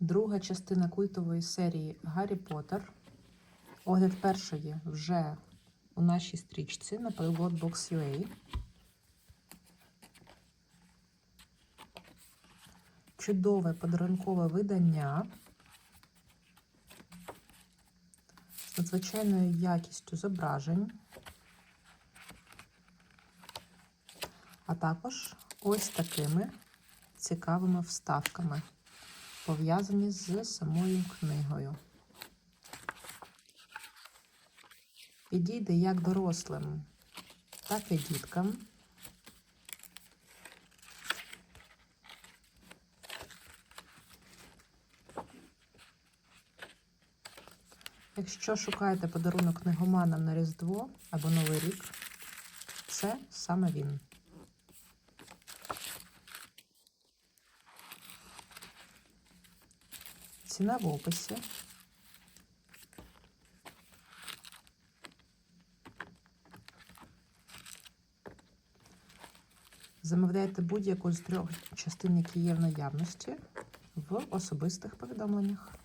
Друга частина культової серії Гаррі Поттер. Огляд першої вже у нашій стрічці на Playbox.ua. Чудове подарункове видання з надзвичайною якістю зображень, а також ось такими цікавими вставками, пов'язані з самою книгою. Підійде як дорослим, так і діткам. Якщо шукаєте подарунок книгоманам на Різдво або Новий рік, це саме він. Ціна в описі. Замовляйте будь-яку з трьох частин, які є в наявності, в особистих повідомленнях.